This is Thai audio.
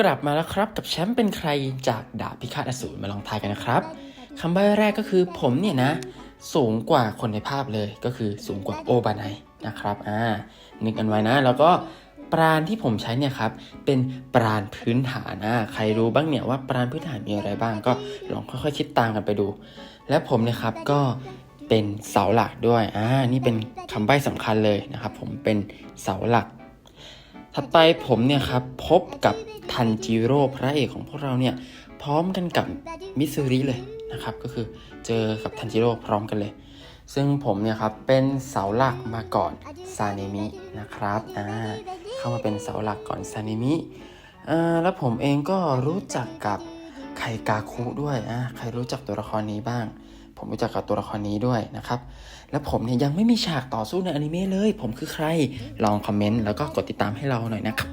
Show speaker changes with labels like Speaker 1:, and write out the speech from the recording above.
Speaker 1: กลับมาแล้วครับกับแชมป์เป็นใครจากดาบพิฆาตอสูรมาลองทายกันนะครับคำใบ้แรกก็คือผมเนี่ยนะ สูงกว่าคนในภาพเลยก็คือสูงกว่าโอบานายนะครับอ่านึกกันไว้นะ แล้วก็ปราณที่ผมใช้เนี่ยครับเป็นปราณพื้นฐานอ่าใครรู้บ้างเนี่ยว่าปราณพื้นฐานมีอะไรบ้างก็ลองค่อยๆ คิดตามกันไปดู และผมเนี่ยครับก็เป็นเสาหลักด้วยอ่านี่เป็นคำใบ้สำคัญเลยนะครับ ผมเป็นเสาหลัก ถัดไปผมเนี่ยครับพบกับทันจิโร่พระเอกของพวกเราเนี่ยพร้อมกันกับมิสซูริเลยนะครับก็คือเจอกับทันจิโร่พร้อมกันเลย ซึ่งผมเนี่ยครับเป็นเสาหลักมาก่อนซาเนมินะครับอ่าเข้ามาเป็นเสาหลักก่อนซาเนมิอ่าแล้วผมเองก็รู้จักกับไคกาคุด้วยอ่าใครรู้จักตัวละครนี้บ้าง ผมรู้จักกับตัวละครนี้ด้วยนะครับ และผมเนี่ยยังไม่มีฉากต่อสู้ในอนิเมะเลย ผมคือใคร ลองคอมเมนต์แล้วก็กดติดตามให้เราหน่อยนะครับ